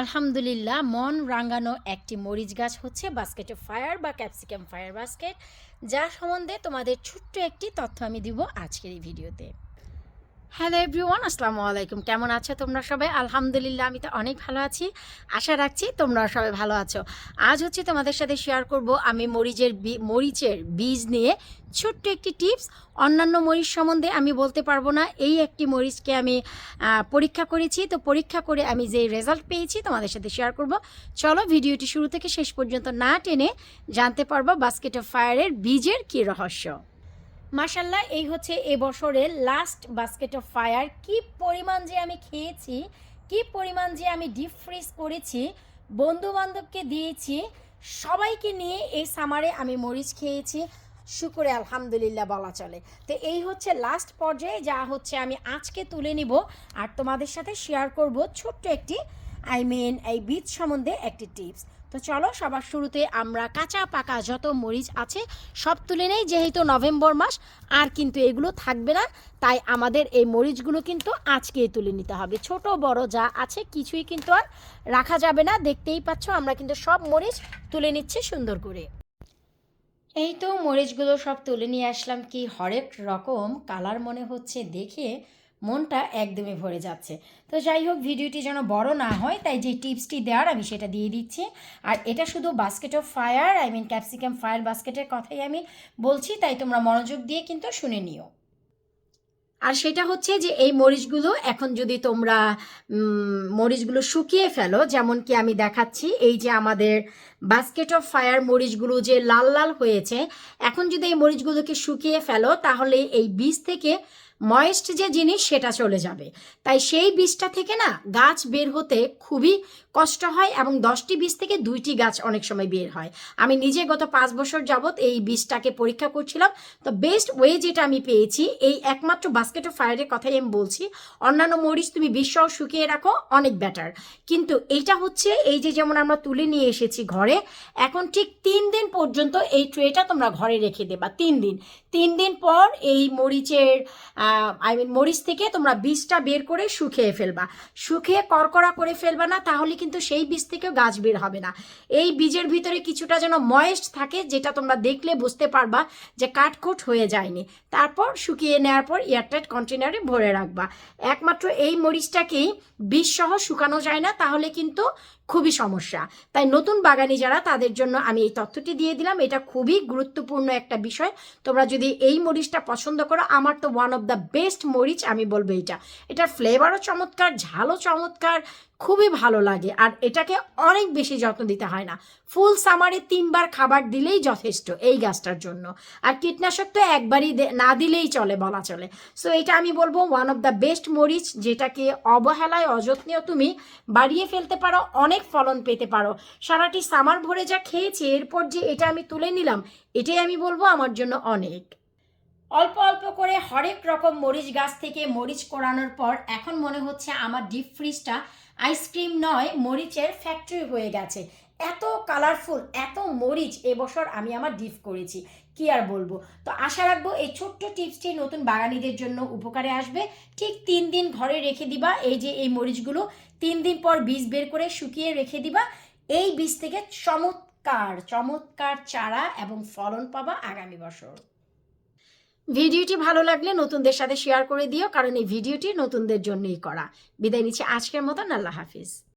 আলহামদুলিল্লাহ, মন রাঙানো একটি মরিচ গাছ হচ্ছে বাস্কেট অফ ফায়ার বা ক্যাপসিকাম ফায়ার বাস্কেট যার সম্বন্ধে তোমাদের ছোট্ট একটি তথ্য আমি দিব আজকের এই ভিডিওতে। হ্যালো এভরিওয়ান আসসালামু আলাইকুম কেমন আছো তোমরা সবাই? আলহামদুলিল্লাহ, আমি তো অনেক ভালো আছি। আশা রাখছি তোমরা সবাই ভালো আছো। আজ হচ্ছে তোমাদের সাথে শেয়ার করব আমি মরিচের মরিচের বীজ নিয়ে ছোট্ট একটি টিপস অন্যান্য মরিচ সম্বন্ধে আমি বলতে পারব না। এই একটি মরিচকে আমি পরীক্ষা করেছি। তো পরীক্ষা করে আমি যে রেজাল্ট পেয়েছি তোমাদের সাথে শেয়ার করব। চলো ভিডিওটি শুরু থেকে শেষ পর্যন্ত না টেনে জানতে পারব বাস্কেট অফ ফায়ারের বীজের কী রহস্য। মাসাল্লাহ এই হচ্ছে এবছরের লাস্ট বাস্কেট অফ ফায়ার কি পরিমাণ যে আমি খেয়েছি, কি পরিমাণ যে আমি ডিপ ফ্রিজ করেছি বন্ধু বান্ধবকে দিয়েছি, সবাইকে নিয়ে এই সামারে আমি মরিচ খেয়েছি। শুকুরে আলহামদুলিল্লাহ বলা চলে। তো এই হচ্ছে লাস্ট পর্যায়ে যা হচ্ছে আমি আজকে তুলে নিব। আর তোমাদের সাথে শেয়ার করব ছোট্ট একটি আই মিন এই বীজ সম্বন্ধে একটি টিপস তো চলো, সবার শুরুতে আমরা কাঁচা, পাকা যত মরিচ আছে, সব তুলে নেই, যেহেতু নভেম্বর মাস, আর কিন্তু এগুলো থাকবে না, তাই আমাদের এই মরিচগুলো কিন্তু আজকেই তুলে নিতে হবে। ছোট, বড় যা আছে, কিছুই কিন্তু আর রাখা যাবে না। দেখতেই পাচ্ছ, আমরা কিন্তু সব মরিচ তুলে নিচ্ছি সুন্দর করে। এই তো মরিচগুলো সব তুলে নিয়ে আসলাম, কি হরেক রকম কালার মনে হচ্ছে দেখে। মনটা একদমই ভরে যাচ্ছে। তো যাই হোক, ভিডিওটি যেন বড় না হয়, তাই যে টিপসটি দেওয়ার আমি সেটা দিয়ে দিচ্ছি। আর এটা শুধু basket of fire I mean capsicum fire বাস্কেটের কথাই আমি বলছি, তাই তোমরা মনোযোগ দিয়ে কিন্তু শুনে নিও। আর সেটা হচ্ছে যে এই মরিচগুলো এখন যদি তোমরা মরিচগুলো শুকিয়ে ফেলো, যেমন কি আমি দেখাচ্ছি, এই যে আমাদের বাস্কেট অফ ফায়ার মরিচগুলো যে লাল লাল হয়েছে, এখন যদি এই মরিচগুলোকে শুকিয়ে ফেলো, তাহলে এই বীজ থেকে ময়েস্ট যে জিনিস সেটা চলে যাবে। তাই সেই বীজটা থেকে না গাছ বের হতে খুবই কষ্ট হয় এবং দশটি বীজ থেকে দুইটি গাছ অনেক সময় বের হয়। আমি নিজে গত পাঁচ বছর যাবৎ এই বীজটাকে পরীক্ষা করছিলাম। তো বেস্ট ওয়ে যেটা আমি পেয়েছি, এই একমাত্র বাস্কেট অফ ফায়ারের কথাই আমি বলছি, অন্যান্য মরিচ তুমি বিষসহ শুকিয়ে রাখো, অনেক বেটার কিন্তু এইটা হচ্ছে এই যে যেমন আমরা তুলে নিয়ে এসেছি ঘরে, এখন ঠিক তিন দিন পর্যন্ত এই ট্রেটা তোমরা ঘরে রেখে দেবা, তিন দিন। তিন দিন পর এই মরিচের আই মিন মরিচ থেকে তোমরা বীজটা বের করে শুকিয়ে ফেলবা। শুকিয়ে করকরা করে ফেলবা না, তাহলে কিন্তু সেই বীজ থেকেও গাছ বের হবে না। এই বীজের ভিতরে কিছুটা যেন ময়েস্ট থাকে, যেটা তোমরা দেখলে বুঝতে পারবা যে কাটকুট হয়ে যায়নি। তারপর শুকিয়ে নেওয়ার পর এয়ারটাইট কন্টেনারে ভরে রাখবা। একমাত্র এই মরিচটাকেই বীজ সহ শুকানো যায় না, তাহলে কিন্তু খুবই সমস্যা। তাই নতুন বাগানি যারা, তাদের জন্য আমি এই তথ্যটি দিয়ে দিলাম। এটা খুবই গুরুত্বপূর্ণ একটা বিষয়। তোমরা যদি এই মরিচটা পছন্দ করো, আমার তো ওয়ান অফ দ্য বেস্ট মরিচ আমি বলব এটা এটার ফ্লেভারও চমৎকার, ঝালও চমৎকার, খুবই ভালো লাগে। আর এটাকে অনেক বেশি যত্ন দিতে হয় না। ফুল সামারে তিনবার খাবার দিলেই যথেষ্ট এই গাছটার জন্য। আর কীটনাশক তো একবারই না দিলেই চলে বলা চলে। সো এটা আমি বলব ওয়ান অফ দ্য বেস্ট মরিচ যেটাকে অবহেলায়, অযত্নেও তুমি বাড়িয়ে ফেলতে পারো, অনেক ফলন পেতে পারো। সারাটি সামার ভরে যা খেয়েছি, এরপর যে এটা আমি তুলে নিলাম, এটাই আমি বলব আমার জন্য অনেক। অল্প অল্প করে হরেক রকম মরিচ গাছ থেকে মরিচ কোরানোর পর এখন মনে হচ্ছে আমার ডিপ ফ্রিজটা আইসক্রিম নয়, মরিচের ফ্যাক্টরি হয়ে গেছে। এত কালারফুল এত মরিচ এবছর আমি আমার ডিপ করেছি। কি আর বলব? তো আশা রাখব এই ছোট্ট টিপসটি নতুন বাগানিদের জন্য উপকারে আসবে। ঠিক তিন দিন ঘরে রেখে দিবা, এই যে এই মরিচগুলো। তিন দিন পর বীজ বের করে শুকিয়ে রেখে দিবা। এই বীজ থেকে চমৎকার চমৎকার চারা এবং ফলন পাবা আগামী বছর। ভিডিওটি ভালো লাগলে নতুনদের সাথে শেয়ার করে দিও, কারণ এই ভিডিওটি নতুনদের জন্যই করা। বিদায় নিচ্ছি আজকের মতন, আল্লাহ হাফিজ।